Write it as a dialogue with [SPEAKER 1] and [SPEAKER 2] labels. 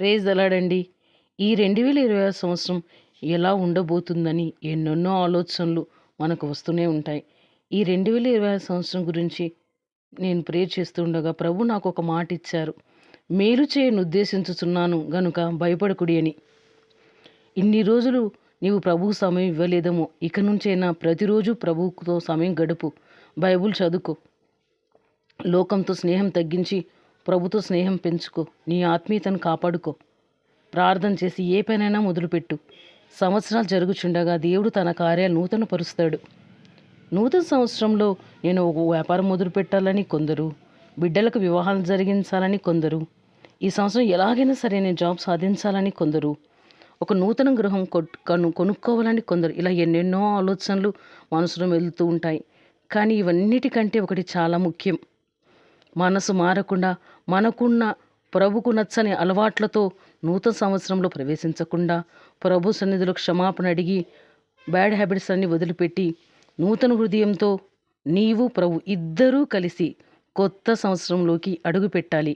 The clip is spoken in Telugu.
[SPEAKER 1] ప్రేజ్ అలాడండి ఈ రెండు వేల ఇరవై సంవత్సరం ఎలా ఉండబోతుందని ఎన్నెన్నో ఆలోచనలు మనకు వస్తూనే ఉంటాయి. ఈ రెండు వేల ఇరవై సంవత్సరం గురించి నేను ప్రే చేస్తుండగా ప్రభు నాకు ఒక మాట ఇచ్చారు మేలు చేయను ఉద్దేశించుచున్నాను గనుక భయపడకుడి అని. ఇన్ని రోజులు నీవు ప్రభువు సమయం ఇవ్వలేదేమో ఇక నుంచైనా ప్రతిరోజు ప్రభువుతో సమయం గడుపు బైబుల్ చదువుకో. లోకంతో స్నేహం తగ్గించి ప్రభుతో స్నేహం పెంచుకో నీ ఆత్మీయతను కాపాడుకో. ప్రార్థన చేసి ఏ పనైనా మొదలుపెట్టు. సంవత్సరాలు జరుగుచుండగా దేవుడు తన కార్యాలు నూతన పరుస్తాడు నూతన సంవత్సరంలో నేను ఒక వ్యాపారం మొదలు పెట్టాలని కొందరు బిడ్డలకు వివాహాలు జరిగించాలని కొందరు ఈ సంవత్సరం ఎలాగైనా సరే నేను జాబ్ సాధించాలని కొందరు ఒక నూతన గృహం కొను కొనుక్కోవాలని కొందరు. ఇలా ఎన్నెన్నో ఆలోచనలు మనసులో వెళ్తూ ఉంటాయి. కానీ ఇవన్నిటికంటే ఒకటి చాలా ముఖ్యం. మనసు మారకుండా మనకున్న ప్రభుకు నచ్చని అలవాట్లతో నూతన సంవత్సరంలో ప్రవేశించకుండా ప్రభు సన్నిధిలో క్షమాపణ అడిగి బ్యాడ్ హ్యాబిట్స్ అన్ని వదిలిపెట్టి నూతన హృదయంతో నీవు ప్రభు ఇద్దరూ కలిసి కొత్త సంవత్సరంలోకి అడుగు పెట్టాలి